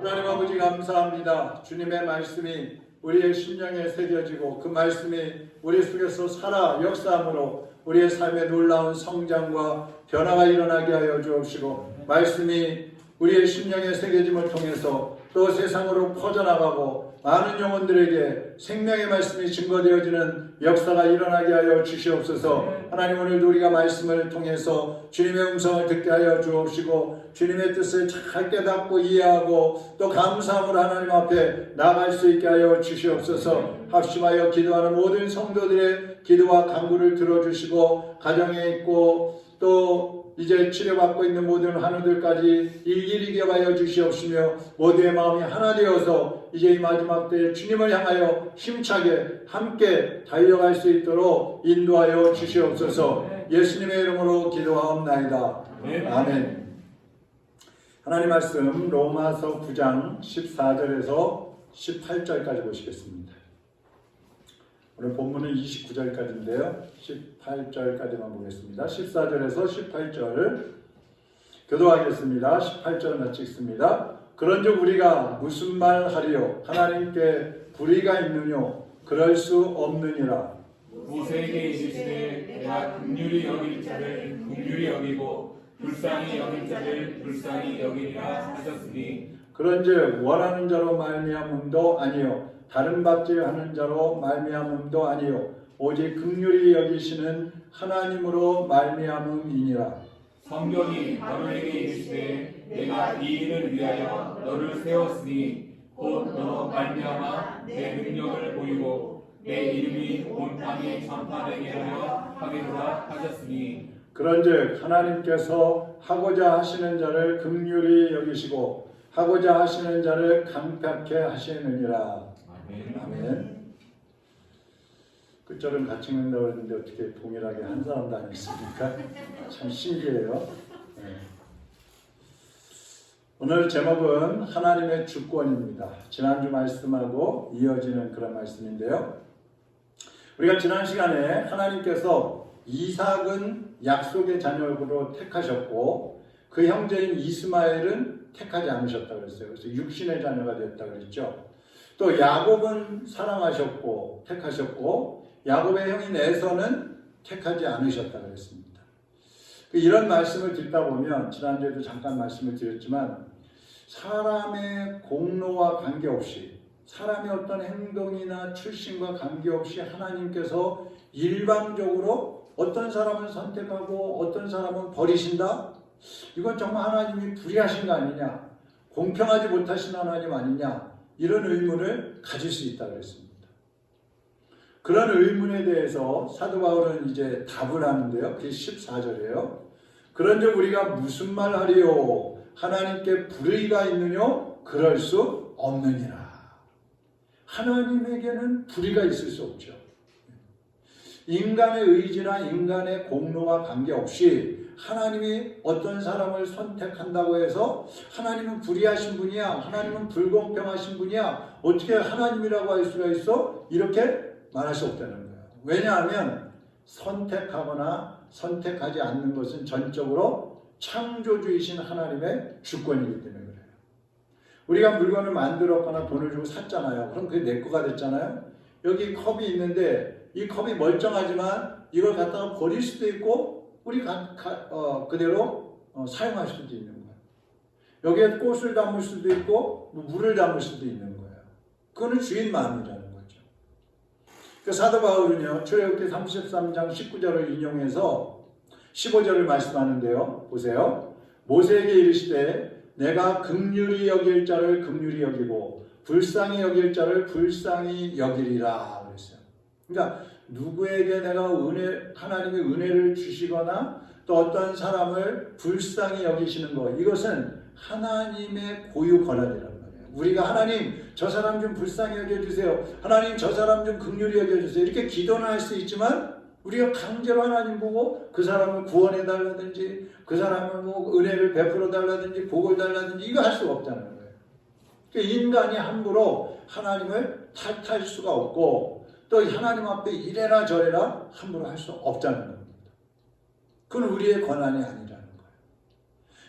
하나님 아버지 감사합니다. 주님의 말씀이 우리의 심령에 새겨지고 그 말씀이 우리 속에서 살아 역사함으로 우리의 삶에 놀라운 성장과 변화가 일어나게 하여 주옵시고 말씀이 우리의 심령에 새겨짐을 통해서 또 세상으로 퍼져나가고 많은 영혼들에게 생명의 말씀이 증거되어지는 역사가 일어나게 하여 주시옵소서. 하나님 오늘도 우리가 말씀을 통해서 주님의 음성을 듣게 하여 주옵시고 주님의 뜻을 잘 깨닫고 이해하고 또 감사함으로 하나님 앞에 나갈 수 있게 하여 주시옵소서. 합심하여 기도하는 모든 성도들의 기도와 간구를 들어주시고 가정에 있고 또 이제 치료받고 있는 모든 환우들까지 일일이 기억하여 주시옵시며 모두의 마음이 하나 되어서 이제 이 마지막 때에 주님을 향하여 힘차게 함께 달려갈 수 있도록 인도하여 주시옵소서 예수님의 이름으로 기도하옵나이다. 아멘. 하나님 말씀 로마서 9장 14절에서 18절까지 보시겠습니다. 오늘 본문은 29절까지인데요. 18절까지만 보겠습니다. 14절에서 18절 교도하겠습니다. 18절 같이 읽습니다. 그런즉 우리가 무슨 말 하리요? 하나님께 불의가 있느뇨? 그럴 수 없느니라. 모세에게 이르시되 내가 긍휼히 여길 자를 긍휼히 여기고 불쌍히 여길 자를 불쌍히 여기리라 하셨으니 그런즉 원하는 자로 말미암음도 아니요 다른 받지하는 자로 말미암음도 아니요 오직 긍휼히 여기시는 하나님으로 말미암음이니라. 성경이 바로에게 이르시되 내가 이 일을 위하여 너를 세웠으니 곧 너 말미암아 내 능력을 보이고 내 이름이 온 땅에 전파되게 하려 하기로라 하셨으니 그런즉 하나님께서 하고자 하시는 자를 긍휼히 여기시고 하고자 하시는 자를 강팍해 하시느니라. 아멘. 아멘. 끝절은 같이 읽는다고 했는데 어떻게 동일하게 한 사람도 아니었습니까? 참 신기해요. 네. 오늘 제목은 하나님의 주권입니다. 지난주 말씀하고 이어지는 그런 말씀인데요. 우리가 지난 시간에 하나님께서 이삭은 약속의 자녀로 택하셨고 그 형제인 이스마엘은 택하지 않으셨다 그랬어요. 그래서 육신의 자녀가 되었다 그랬죠. 또 야곱은 사랑하셨고 택하셨고 야곱의 형인 에서는 택하지 않으셨다 그랬습니다. 그 이런 말씀을 듣다 보면 지난주에도 잠깐 말씀을 드렸지만 사람의 공로와 관계없이 사람의 어떤 행동이나 출신과 관계없이 하나님께서 일방적으로 어떤 사람은 선택하고 어떤 사람은 버리신다? 이건 정말 하나님이 불의하신 거 아니냐? 공평하지 못하신 하나님 아니냐? 이런 의문을 가질 수 있다 그랬습니다. 그런 의문에 대해서 사도 바울은 이제 답을 하는데요. 그게 14절이에요. 그런즉 우리가 무슨 말 하리요? 하나님께 불의가 있느뇨? 그럴 수 없느니라. 하나님에게는 불의가 있을 수 없죠. 인간의 의지나 인간의 공로와 관계없이 하나님이 어떤 사람을 선택한다고 해서 하나님은 불의하신 분이야, 하나님은 불공평하신 분이야, 어떻게 하나님이라고 할 수가 있어? 이렇게 말할 수 없다는 거예요. 왜냐하면 선택하거나 선택하지 않는 것은 전적으로 창조주이신 하나님의 주권이기 때문에 그래요. 우리가 물건을 만들었거나 돈을 주고 샀잖아요. 그럼 그게 내 거가 됐잖아요. 여기 컵이 있는데 이 컵이 멀쩡하지만 이걸 갖다가 버릴 수도 있고 우리 가, 가, 어, 그대로 어, 사용할 수도 있는 거예요. 여기에 꽃을 담을 수도 있고 뭐 물을 담을 수도 있는 거예요. 그거는 주인 마음이라는 거죠. 그 사도 바울은요 출애굽기 33장 19절을 인용해서 15절을 말씀하는데요. 보세요. 모세에게 이르시되 내가 긍휼히 여길 자를 긍휼히 여기고 불쌍히 여길 자를 불쌍히 여기리라 그랬어요. 그러니까 누구에게 내가 은혜 하나님의 은혜를 주시거나 또 어떤 사람을 불쌍히 여기시는 것 이것은 하나님의 고유 권한이란 말이에요. 우리가 하나님 저 사람 좀 불쌍히 여겨 주세요. 하나님 저 사람 좀 긍휼히 여겨 주세요. 이렇게 기도는 할 수 있지만 우리가 강제로 하나님 보고 그 사람을 구원해 달라든지 그 사람을 뭐 은혜를 베풀어 달라든지 복을 달라든지 이거 할 수가 없다는 거예요. 그러니까 인간이 함부로 하나님을 탓할 수가 없고 또 하나님 앞에 이래라 저래라 함부로 할 수 없다는 겁니다. 그건 우리의 권한이 아니라는 거예요.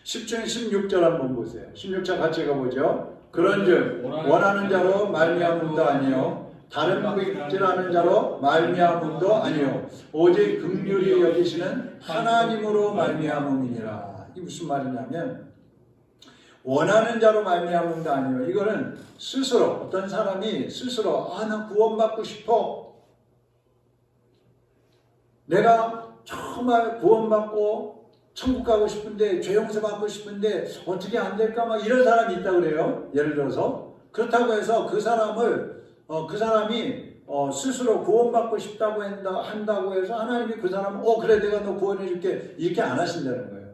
10절 16절 한번 보세요. 16절 같이 가보죠. 그런즉 원하는 자로 말미암음도 아니요 다른 백질하는 자로 말미암음도 아니요 오직 긍휼히 여기시는 하나님으로 말미암음이니라. 이 무슨 말이냐면 원하는 자로 말미암음도 아니요. 이거는 스스로 어떤 사람이 스스로 아 나 구원받고 싶어. 내가 정말 구원받고 천국 가고 싶은데 죄 용서 받고 싶은데 어떻게 안 될까? 막 이런 사람이 있다 그래요. 예를 들어서. 그렇다고 해서 그 사람을 어, 그 사람이 어, 스스로 구원받고 싶다고 한다, 한다고 해서 하나님이 그 사람 어 그래 내가 너 구원해 줄게. 이렇게 안 하신다는 거예요.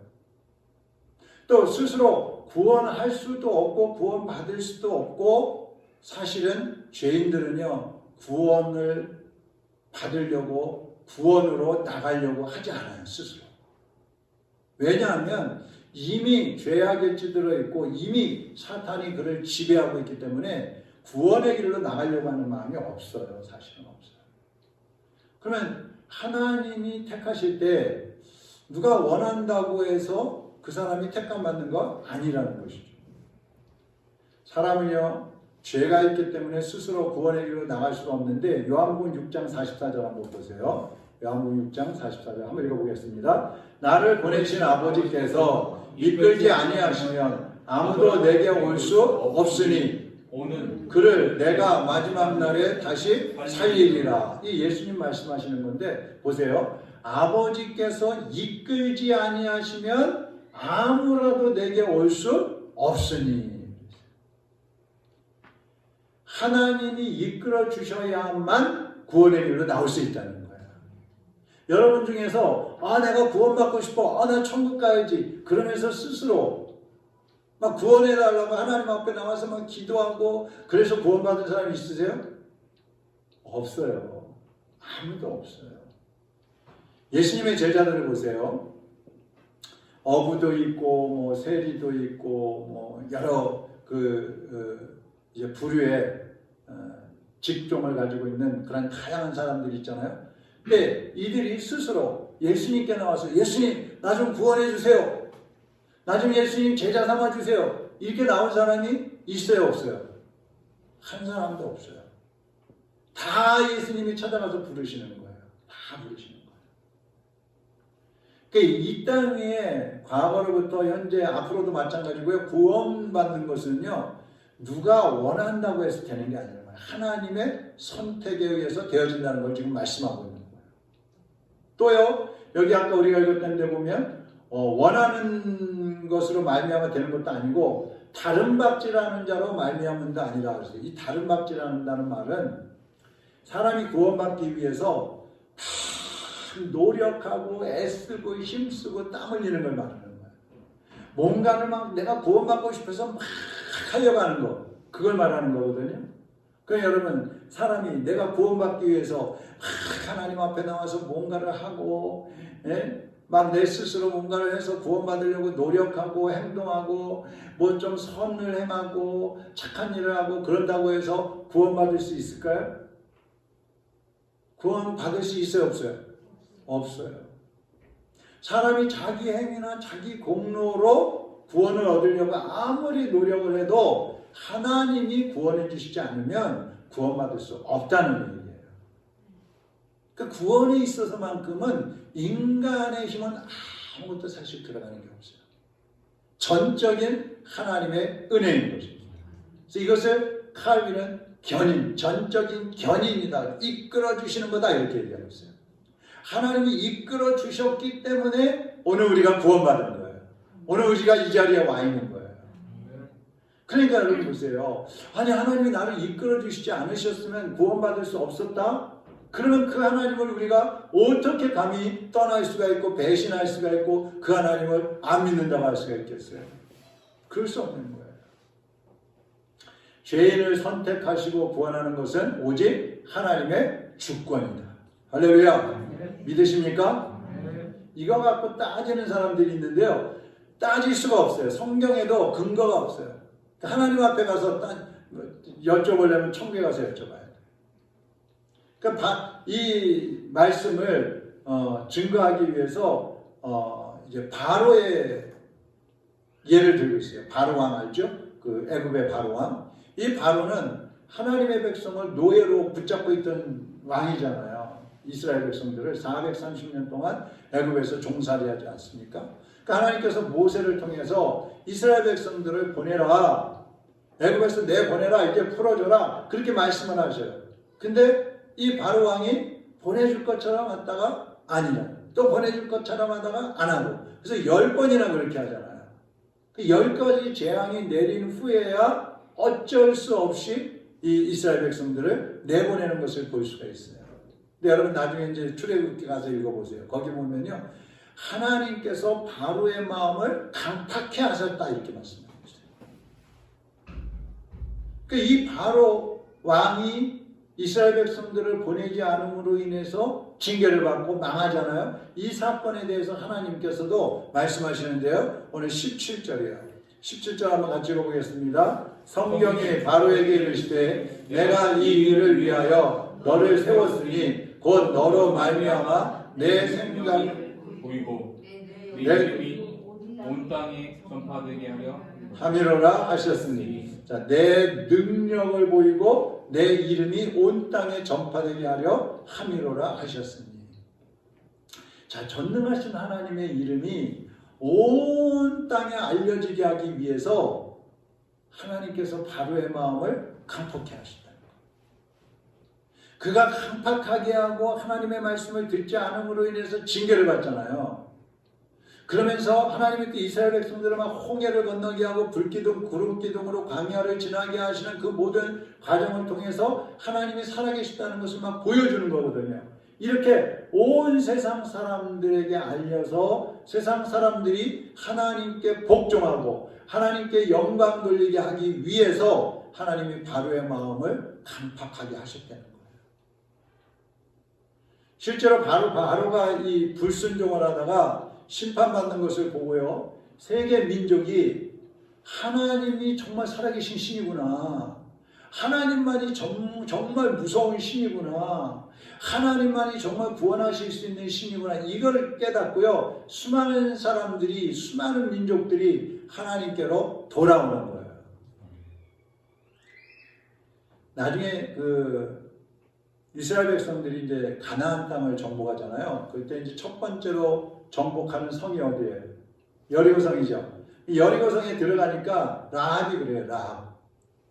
또 스스로 구원할 수도 없고 구원받을 수도 없고 사실은 죄인들은요 구원을 받으려고 구원으로 나가려고 하지 않아요 스스로. 왜냐하면 이미 죄악에 찌들어 있고 이미 사탄이 그를 지배하고 있기 때문에 구원의 길로 나가려고 하는 마음이 없어요. 사실은 없어요. 그러면 하나님이 택하실 때 누가 원한다고 해서 그 사람이 택감 받는 거 아니라는 것이죠. 사람은요 죄가 있기 때문에 스스로 구원의 길로 나갈 수가 없는데 요한복음 6장 44절 한번 보세요. 요한복음 6장 44절 한번 읽어보겠습니다. 나를 보내신 아버지께서 이끌지 아니하시면 아무도 내게 올 수 없으니 오는 그를 내가 마지막 날에 다시 살리리라. 이 예수님 말씀하시는 건데 보세요. 아버지께서 이끌지 아니하시면 아무라도 내게 올 수 없으니 하나님이 이끌어 주셔야만 구원의 길로 나올 수 있다는 거예요. 여러분 중에서 아 내가 구원받고 싶어, 아 나 천국 가야지 그러면서 스스로 막 구원해 달라고 하나님 앞에 나와서 막 기도하고 그래서 구원받은 사람 있으세요? 없어요. 아무도 없어요. 예수님의 제자들을 보세요. 어부도 있고 뭐 세리도 있고 뭐 여러 그 어, 이제 부류의 어, 직종을 가지고 있는 그런 다양한 사람들이 있잖아요. 근데 이들이 스스로 예수님께 나와서 예수님 나 좀 구원해 주세요. 나 좀 예수님 제자 삼아 주세요. 이렇게 나온 사람이 있어요, 없어요? 한 사람도 없어요. 다 예수님이 찾아가서 부르시는 거예요. 다 부르시는 이 땅에 과거로부터 현재 앞으로도 마찬가지고요. 구원받는 것은요. 누가 원한다고 해서 되는 게 아니라 하나님의 선택에 의해서 되어진다는 걸 지금 말씀하고 있는 거예요. 또요. 여기 아까 우리가 읽었던 데 보면 어, 원하는 것으로 말미암아 되는 것도 아니고 다른 박지라는 자로 말미암은도 아니라 그랬어요. 이 다른 박지라는 말은 사람이 구원받기 위해서 다 노력하고 애쓰고 힘쓰고 땀 흘리는 걸 말하는 거예요. 뭔가를 막 내가 구원받고 싶어서 막 하려고 하는 거 그걸 말하는 거거든요. 그 여러분 사람이 내가 구원받기 위해서 하나님 앞에 나와서 뭔가를 하고 예? 막내 스스로 뭔가를 해서 구원받으려고 노력하고 행동하고 뭐 좀 선을 행하고 착한 일을 하고 그런다고 해서 구원받을 수 있을까요? 구원받을 수 있어요 없어요? 없어요. 사람이 자기 행위나 자기 공로로 구원을 얻으려고 아무리 노력을 해도 하나님이 구원해 주시지 않으면 구원받을 수 없다는 얘기예요. 그 구원에 있어서만큼은 인간의 힘은 아무것도 사실 들어가는 게 없어요. 전적인 하나님의 은혜인 것입니다. 그래서 이것을 칼빈은 견인, 전적인 견인이다. 이끌어 주시는 거다. 이렇게 얘기하고 있어요. 하나님이 이끌어 주셨기 때문에 오늘 우리가 구원받은 거예요. 오늘 우리가 이 자리에 와 있는 거예요. 그러니까 여러분 보세요. 아니 하나님이 나를 이끌어 주시지 않으셨으면 구원받을 수 없었다? 그러면 그 하나님을 우리가 어떻게 감히 떠날 수가 있고 배신할 수가 있고 그 하나님을 안 믿는다고 할 수가 있겠어요? 그럴 수 없는 거예요. 죄인을 선택하시고 구원하는 것은 오직 하나님의 주권이다. 할렐루야. 믿으십니까? 이거 갖고 따지는 사람들이 있는데요. 따질 수가 없어요. 성경에도 근거가 없어요. 하나님 앞에 가서 따, 여쭤보려면 천국에 가서 여쭤봐야 돼요. 그러니까 이 말씀을 어, 증거하기 위해서 어, 이제 바로의 예를 들고 있어요. 바로 왕 알죠? 그그 애굽의 바로왕. 이 바로는 하나님의 백성을 노예로 붙잡고 있던 왕이잖아요. 이스라엘 백성들을 430년 동안 애굽에서 종살이 하지 않습니까? 그러니까 하나님께서 모세를 통해서 이스라엘 백성들을 보내라. 애굽에서 내 보내라. 이제 풀어줘라. 그렇게 말씀을 하셔요. 근데 이 바로 왕이 보내줄 것처럼 하다가 아니냐. 또 보내줄 것처럼 하다가 안 하고. 그래서 열 번이나 그렇게 하잖아요. 그 열 가지 재앙이 내린 후에야 어쩔 수 없이 이 이스라엘 백성들을 내보내는 것을 볼 수가 있어요. 여러분 나중에 이제 출애굽기 가서 읽어보세요. 거기 보면요. 하나님께서 바로의 마음을 강팍해 하셨다 이렇게 말씀하고 있어요. 그이 바로 왕이 이스라엘 백성들을 보내지 않음으로 인해서 징계를 받고 망하잖아요. 이 사건에 대해서 하나님께서도 말씀하시는데요. 오늘 17절이에요. 17절 한번 같이 읽어보겠습니다. 성경이 바로에게 이르시되 내가 이 일을 위하여 너를 세웠으니 곧 너로 말미암아 내 생각을 보이고 네 네. 이름이 온 땅에 전파되게 하려 함이로라 하셨으니 자, 내 능력을 보이고 내 이름이 온 땅에 전파되게 하려 함이로라 하셨으니 자 전능하신 하나님의 이름이 온 땅에 알려지게 하기 위해서 하나님께서 바로의 마음을 강폭해 하신다. 그가 강팍하게 하고 하나님의 말씀을 듣지 않음으로 인해서 징계를 받잖아요. 그러면서 하나님이 그 이스라엘 백성들을 막 홍해를 건너게 하고 불기둥 구름기둥으로 광야를 지나게 하시는 그 모든 과정을 통해서 하나님이 살아계시다는 것을 막 보여주는 거거든요. 이렇게 온 세상 사람들에게 알려서 세상 사람들이 하나님께 복종하고 하나님께 영광 돌리게 하기 위해서 하나님이 바로의 마음을 강팍하게 하셨다는. 실제로 바로 바로가 이 불순종을 하다가 심판받는 것을 보고요. 세계 민족이 하나님이 정말 살아계신 신이구나. 하나님만이 정, 정말 무서운 신이구나. 하나님만이 정말 구원하실 수 있는 신이구나. 이걸 깨닫고요. 수많은 사람들이, 수많은 민족들이 하나님께로 돌아오는 거예요. 나중에 그 이스라엘 백성들이 이제 가나안 땅을 정복하잖아요. 그때 이제 첫 번째로 정복하는 성이 어디예요? 여리고성이죠. 이 여리고성에 들어가니까 라합이 그래요. 라합.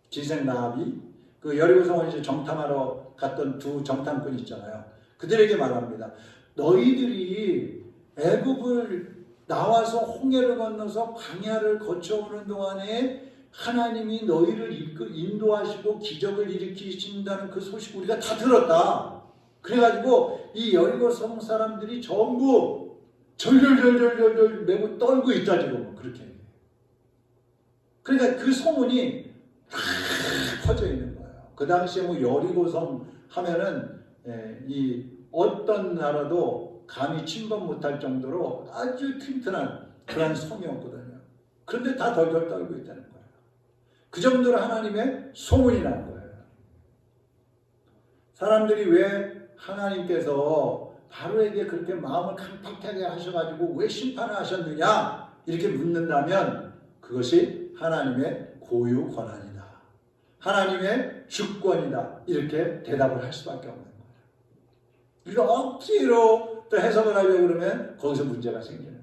지생 라합이 그 여리고성을 이제 정탐하러 갔던 두 정탐꾼 있잖아요. 그들에게 말합니다. 너희들이 애굽을 나와서 홍해를 건너서 광야를 거쳐오는 동안에 하나님이 너희를 인도하시고 기적을 일으키신다는 그 소식 우리가 다 들었다. 그래가지고 이 여리고성 사람들이 전부 절절절절절절 매고 떨고 있다 지금 그렇게. 그러니까 그 소문이 다 퍼져 있는 거예요. 그 당시에 뭐 여리고성 하면은 예, 이 어떤 나라도 감히 침범 못할 정도로 아주 튼튼한 그런 성이었거든요. 그런데 다 덜덜 떨고 있다는 거예요. 그 정도로 하나님의 소문이 난 거예요. 사람들이 왜 하나님께서 바로에게 그렇게 마음을 강팍하게 하셔가지고 왜 심판을 하셨느냐 이렇게 묻는다면 그것이 하나님의 고유 권한이다. 하나님의 주권이다. 이렇게 대답을 할 수밖에 없는 거예요. 우리가 억지로 또 해석을 하려고 그러면 거기서 문제가 생기는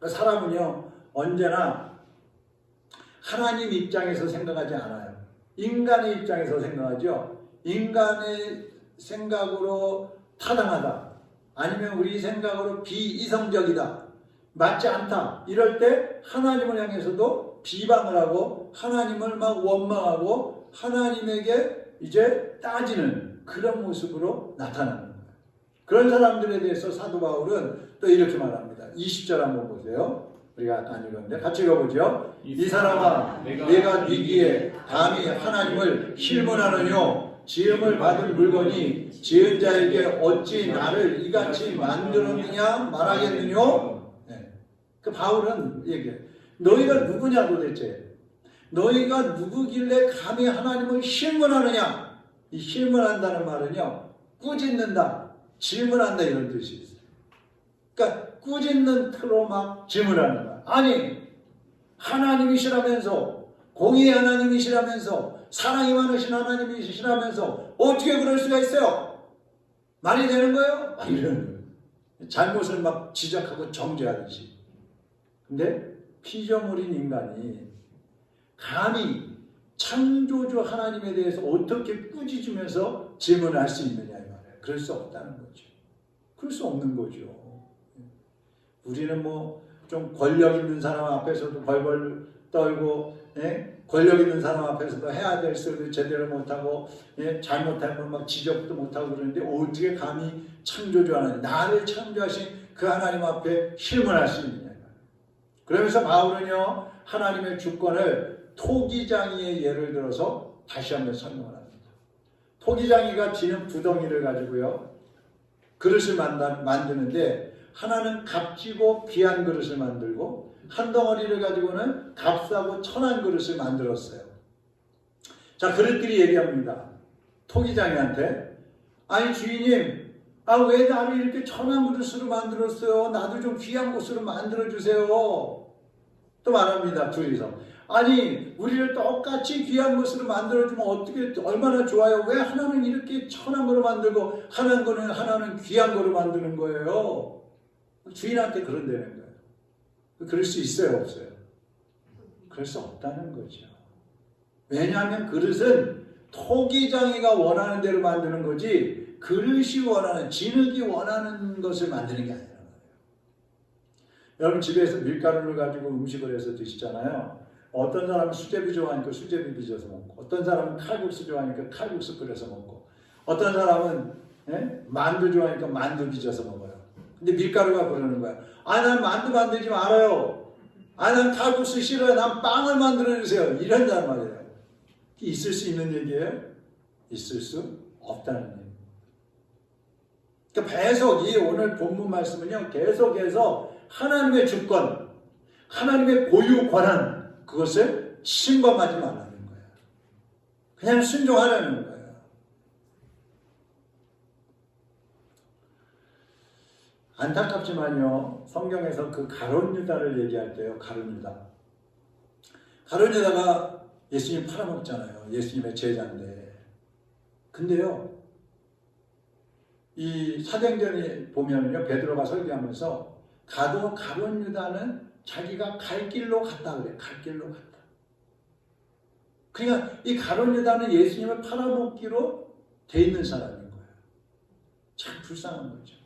거예요. 사람은요 언제나 하나님 입장에서 생각하지 않아요. 인간의 입장에서 생각하죠. 인간의 생각으로 타당하다. 아니면 우리 생각으로 비이성적이다. 맞지 않다. 이럴 때 하나님을 향해서도 비방을 하고 하나님을 막 원망하고 하나님에게 이제 따지는 그런 모습으로 나타나는 거예요. 그런 사람들에 대해서 사도 바울은 또 이렇게 말합니다. 20절 한번 보세요. 우리가 안 읽었는데 같이 읽어보죠. 이 사람아 내가 위기에 감히 하나님을 실문하느뇨? 지음을 받은 물건이 지은 자에게 어찌 나를 이같이 만들었느냐 말하겠느뇨? 네. 그 바울은 얘기해. 너희가 누구냐 도대체? 너희가 누구길래 감히 하나님을 실문하느냐? 이 실문한다는 말은요 꾸짖는다 질문한다 이런 뜻이 있어요. 그러니까 꾸짖는 틀로 막 질문하는 거야 아니 하나님이시라면서 공의 하나님이시라면서 사랑이 많으신 하나님이시라면서 어떻게 그럴 수가 있어요? 말이 되는 거예요? 막 이러는 거예요. 잘못을 막 지적하고 정죄하듯이. 근데 피조물인 인간이 감히 창조주 하나님에 대해서 어떻게 꾸짖으면서 질문을 할수 있느냐 이 말이에요. 그럴 수 없다는 거죠. 그럴 수 없는 거죠. 우리는 뭐 좀 권력 있는 사람 앞에서도 벌벌 떨고 예? 권력 있는 사람 앞에서도 해야 될 소리도 제대로 못하고 예? 잘못하면 막 지적도 못하고 그러는데 어떻게 감히 창조주 하나님 나를 창조하신 그 하나님 앞에 실문할 수 있느냐 그러면서 바울은요 하나님의 주권을 토기장이의 예를 들어서 다시 한번 설명을 합니다. 토기장이가 지는 부덩이를 가지고요 그릇을 만드는데 하나는 값지고 귀한 그릇을 만들고 한 덩어리를 가지고는 값싸고 천한 그릇을 만들었어요. 자 그릇들이 얘기합니다. 토기장이한테 아니 주인님 아 왜 나를 이렇게 천한 그릇으로 만들었어요? 나도 좀 귀한 곳으로 만들어 주세요. 또 말합니다 둘이서 아니 우리를 똑같이 귀한 것으로 만들어주면 어떻게 얼마나 좋아요? 왜 하나는 이렇게 천한 거로 만들고 하나는 하나는 귀한 거로 만드는 거예요? 주인한테 그런다는 거예요. 그럴 수 있어요, 없어요? 그럴 수 없다는 거죠. 왜냐하면 그릇은 토기장이가 원하는 대로 만드는 거지 그릇이 원하는 진흙이 원하는 것을 만드는 게 아니라는 거예요. 여러분 집에서 밀가루를 가지고 음식을 해서 드시잖아요. 어떤 사람은 수제비 좋아하니까 수제비 빚어서 먹고 어떤 사람은 칼국수 좋아하니까 칼국수 끓여서 먹고 어떤 사람은 예? 만두 좋아하니까 만두 빚어서 먹어요. 근데 밀가루가 그러는 거야. 아, 난 만두 만들지 말아요. 아, 난 칼국수 싫어요. 난 빵을 만들어 주세요. 이런단 말이에요. 있을 수 있는 얘기예요? 있을 수 없다는 얘기. 그러니까 계속 이 오늘 본문 말씀은요. 계속해서 하나님의 주권, 하나님의 고유 권한 그것을 침범하지 말라는 거예요. 그냥 순종하라는 거예요. 안타깝지만요, 성경에서 그 가론 유다를 얘기할 때요, 가론 유다. 가론 유다가 예수님 팔아먹잖아요. 예수님의 제자인데. 근데요, 이 사도행전에 보면요, 베드로가 설교하면서 가도 가론 유다는 자기가 갈 길로 갔다 그래. 갈 길로 갔다. 그러니까 이 가론 유다는 예수님을 팔아먹기로 돼 있는 사람인 거예요. 참 불쌍한 거죠.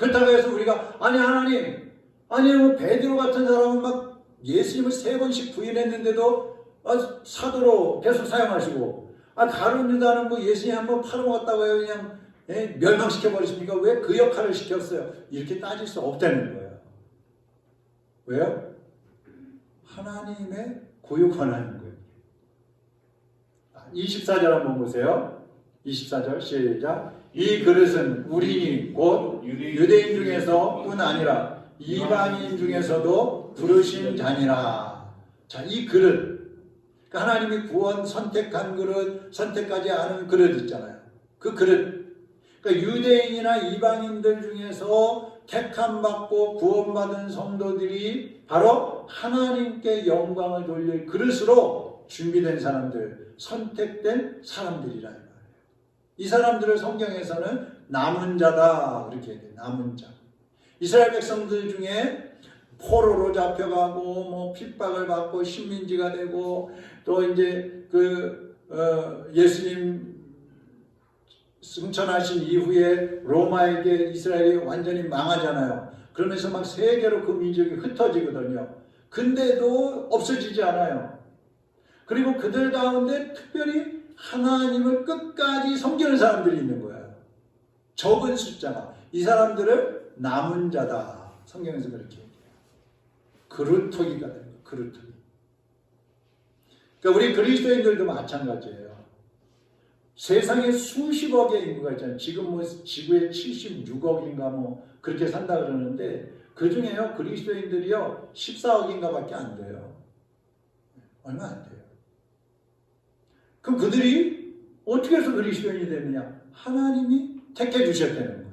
그렇다고 해서 우리가 아니 하나님 아니 뭐 베드로 같은 사람은 막 예수님을 세 번씩 부인했는데도 아, 사도로 계속 사용하시고 아 가룟 유다는 뭐 예수님 한번 팔아먹었다고 해요? 그냥 예? 멸망시켜 버리십니까? 왜 그 역할을 시켰어요? 이렇게 따질 수 없다는 거예요. 왜요? 하나님의 고유권하는 거예요. 24절 한번 보세요. 24절 시작 이 그릇은 우리니 곧 유대인 중에서뿐 아니라 이방인 중에서도 부르신 자니라. 자, 이 그릇. 그러니까 하나님이 구원 선택한 그릇, 선택하지 않은 그릇 있잖아요. 그 그릇. 그러니까 유대인이나 이방인들 중에서 택함 받고 구원받은 성도들이 바로 하나님께 영광을 돌릴 그릇으로 준비된 사람들, 선택된 사람들이라. 이 사람들을 성경에서는 남은 자다 그렇게 얘기해요. 남은 자. 이스라엘 백성들 중에 포로로 잡혀가고 뭐 핍박을 받고 식민지가 되고 또 이제 그 어, 예수님 승천하신 이후에 로마에게 이스라엘이 완전히 망하잖아요. 그러면서 막 세계로 그 민족이 흩어지거든요. 근데도 없어지지 않아요. 그리고 그들 가운데 특별히 하나님을 끝까지 섬기는 사람들이 있는 거예요. 적은 숫자가. 이 사람들을 남은 자다. 성경에서 그렇게 얘기해요. 그루터기가 되는 거예요. 그루터기. 그러니까 우리 그리스도인들도 마찬가지예요. 세상에 수십억의 인구가 있잖아요. 지금 뭐 지구에 76억인가 뭐 그렇게 산다 그러는데 그 중에요. 그리스도인들이요. 14억인가 밖에 안 돼요. 얼마 안 돼요. 그럼 그들이 어떻게 해서 그리스도인이 되느냐? 하나님이 택해 주셨다는 거예요.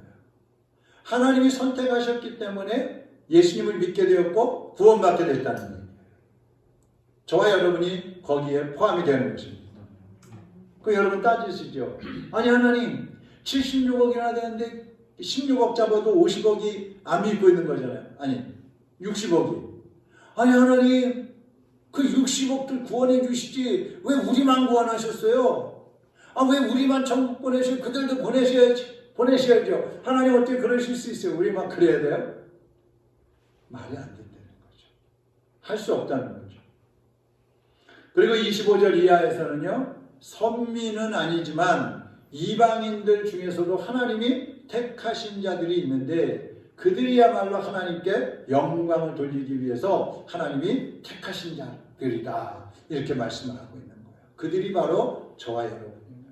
하나님이 선택하셨기 때문에 예수님을 믿게 되었고 구원받게 됐다는 거예요. 저와 여러분이 거기에 포함이 되는 것입니다. 그 여러분 따지시죠. 아니 하나님 76억이나 되는데 16억 잡아도 50억이 안 믿고 있는 거잖아요. 아니 60억이. 아니 하나님 그 60억들 구원해 주시지 왜 우리만 구원하셨어요? 아 왜 우리만 천국 보내셔 그들도 보내셔야지 보내셔야죠. 하나님 어떻게 그러실 수 있어요? 우리만 그래야 돼요? 말이 안 된다는 거죠. 할 수 없다는 거죠. 그리고 25절 이하에서는요. 선민은 아니지만 이방인들 중에서도 하나님이 택하신 자들이 있는데 그들이야말로 하나님께 영광을 돌리기 위해서 하나님이 택하신 자들이다. 이렇게 말씀을 하고 있는 거예요. 그들이 바로 저와 여러분입니다.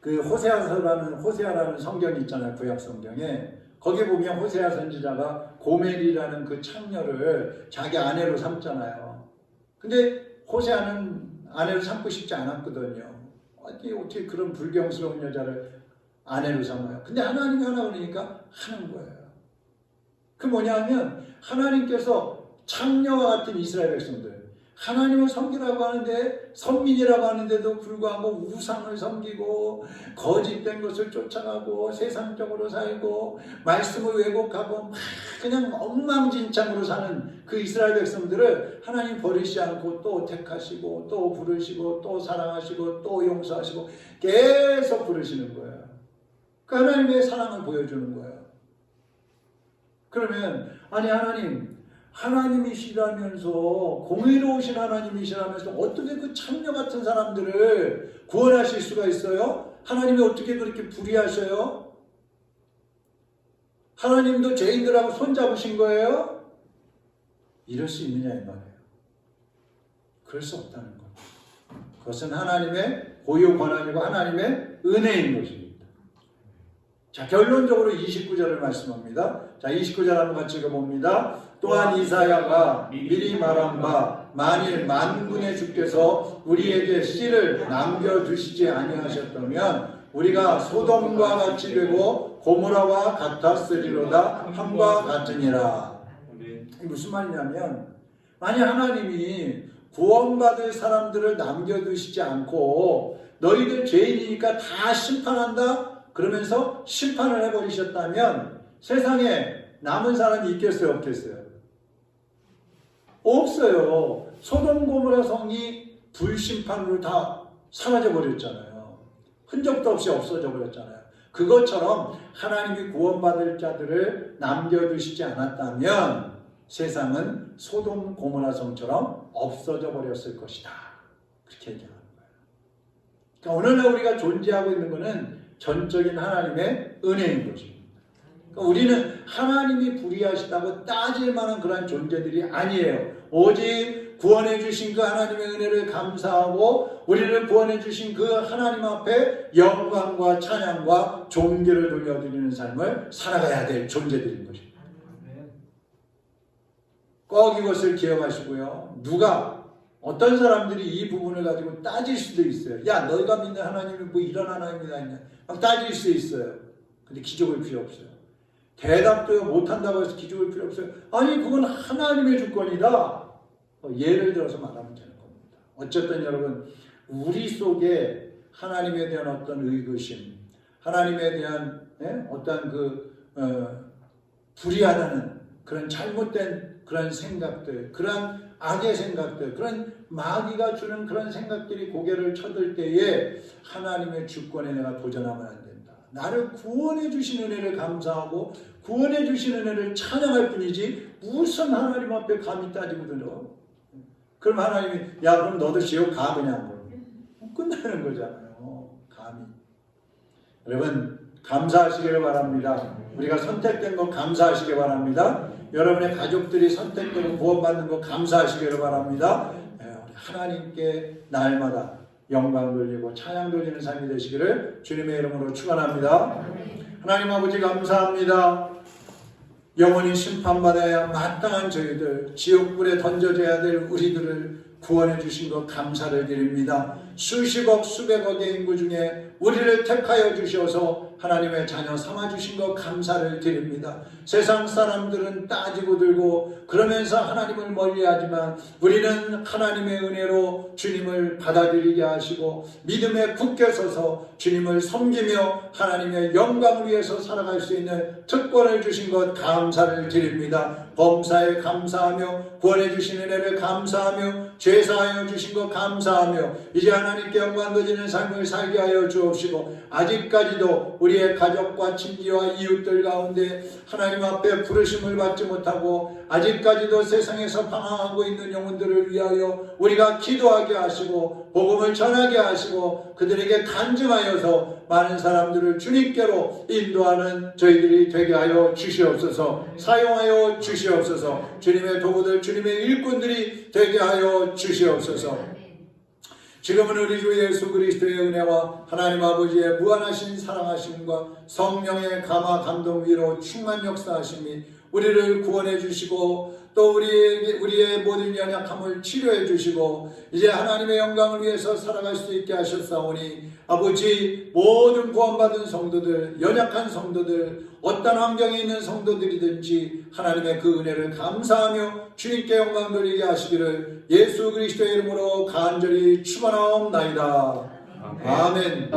그 호세아서라는 호세아라는 성경이 있잖아요. 구약 성경에 거기 보면 호세아 선지자가 고멜이라는 그 창녀를 자기 아내로 삼잖아요. 근데 호세아는 아내로 삼고 싶지 않았거든요. 어떻게 그런 불경스러운 여자를 아내로 삼아요. 근데 하나님이 하나 그러니까 하는 거예요. 그 뭐냐면 하나님께서 창녀와 같은 이스라엘 백성들 하나님을 섬기라고 하는데 선민이라고 하는데도 불구하고 우상을 섬기고 거짓된 것을 쫓아가고 세상적으로 살고 말씀을 왜곡하고 막 그냥 엉망진창으로 사는 그 이스라엘 백성들을 하나님 버리지 않고 또 택하시고 또 부르시고 또 사랑하시고 또 용서하시고 계속 부르시는 거예요. 그 하나님의 사랑을 보여주는 거예요. 그러면 아니 하나님 하나님이시라면서 공의로우신 하나님이시라면서 어떻게 그 참녀 같은 사람들을 구원하실 수가 있어요? 하나님이 어떻게 그렇게 불의하셔요? 하나님도 죄인들하고 손잡으신 거예요? 이럴 수 있느냐 이 말이에요. 그럴 수 없다는 거예요. 그것은 하나님의 고유 권한이고 하나님의 은혜인 것입니다. 자, 결론적으로 29절을 말씀합니다. 자, 29절 한번 같이 읽어봅니다. 또한 이사야가 미리 말한 바 만일 만군의 주께서 우리에게 씨를 남겨주시지 아니하셨다면 우리가 소돔과 같이 되고 고모라와 같았으리로다 함과 같으니라. 무슨 말이냐면 만약 하나님이 구원받을 사람들을 남겨두시지 않고 너희들 죄인이니까 다 심판한다 그러면서 심판을 해버리셨다면 세상에 남은 사람이 있겠어요 없겠어요? 없어요. 소돔 고모라 성이 불심판으로 다 사라져 버렸잖아요. 흔적도 없이 없어져 버렸잖아요. 그것처럼 하나님이 구원받을 자들을 남겨두시지 않았다면 세상은 소돔 고모라 성처럼 없어져 버렸을 것이다. 그렇게 얘기하는 거예요. 그러니까 오늘날 우리가 존재하고 있는 것은 전적인 하나님의 은혜인 것입니다. 그러니까 우리는 하나님이 불의하시다고 따질 만한 그러한 존재들이 아니에요. 오직 구원해 주신 그 하나님의 은혜를 감사하고 우리를 구원해 주신 그 하나님 앞에 영광과 찬양과 존귀를 돌려드리는 삶을 살아가야 될 존재들인 것입니다. 꼭 이것을 기억하시고요. 누가 어떤 사람들이 이 부분을 가지고 따질 수도 있어요. 야, 너희가 믿는 하나님이 뭐 이런 하나님이 아니냐. 막 따질 수 있어요. 근데 기적을 필요 없어요. 대답도 못한다고 해서 기죽을 필요 없어요. 아니, 그건 하나님의 주권이다. 어, 예를 들어서 말하면 되는 겁니다. 어쨌든 여러분, 우리 속에 하나님에 대한 어떤 의구심, 하나님에 대한 예? 어떤 그, 어, 불의하다는 그런 잘못된 그런 생각들, 그런 악의 생각들, 그런 마귀가 주는 그런 생각들이 고개를 쳐들 때에 하나님의 주권에 내가 도전하면 안 된다. 나를 구원해 주신 은혜를 감사하고 구원해 주신 은혜를 찬양할 뿐이지 무슨 하나님 앞에 감히 따지고 들어. 그럼 하나님이 야 그럼 너도 지옥 가 그냥 뭐 끝나는 거잖아요. 감히. 여러분 감사하시기를 바랍니다. 우리가 선택된 거 감사하시기 바랍니다. 여러분의 가족들이 선택되고 구원받는 거 감사하시기를 바랍니다. 예, 하나님께 날마다 영광 돌리고 찬양 돌리는 삶이 되시기를 주님의 이름으로 축원합니다. 하나님 아버지 감사합니다. 영원히 심판받아야 마땅한 저희들 지옥불에 던져져야 될 우리들을 구원해 주신 것 감사를 드립니다. 수십억 수백억의 인구 중에 우리를 택하여 주셔서 하나님의 자녀 삼아 주신 것 감사를 드립니다. 세상 사람들은 따지고 들고 그러면서 하나님을 멀리하지만 우리는 하나님의 은혜로 주님을 받아들이게 하시고 믿음에 굳게 서서 주님을 섬기며 하나님의 영광을 위해서 살아갈 수 있는 특권을 주신 것 감사를 드립니다. 범사에 감사하며 구원해 주신 은혜를 감사하며 죄사하여 주신 것 감사하며 이제 하나님께 영광 드리는 삶을 살게 하여 주옵시고 아직까지도 우리의 가족과 친지와 이웃들 가운데 하나님 앞에 부르심을 받지 못하고 아직까지도 세상에서 방황하고 있는 영혼들을 위하여 우리가 기도하게 하시고 복음을 전하게 하시고 그들에게 간증하여서 많은 사람들을 주님께로 인도하는 저희들이 되게 하여 주시옵소서 사용하여 주시옵소서 주님의 도구들 주님의 일꾼들이 되게 하여 주시옵소서 지금은 우리 주 예수 그리스도의 은혜와 하나님 아버지의 무한하신 사랑하심과 성령의 감화 감동 위로 충만 역사하심이 우리를 구원해 주시고 또 우리에게 우리의 모든 연약함을 치료해 주시고 이제 하나님의 영광을 위해서 살아갈 수 있게 하셨사오니 아버지 모든 구원받은 성도들 연약한 성도들 어떤 환경에 있는 성도들이든지 하나님의 그 은혜를 감사하며 주님께 영광 돌리게 하시기를 예수 그리스도의 이름으로 간절히 축원하옵나이다. 아멘.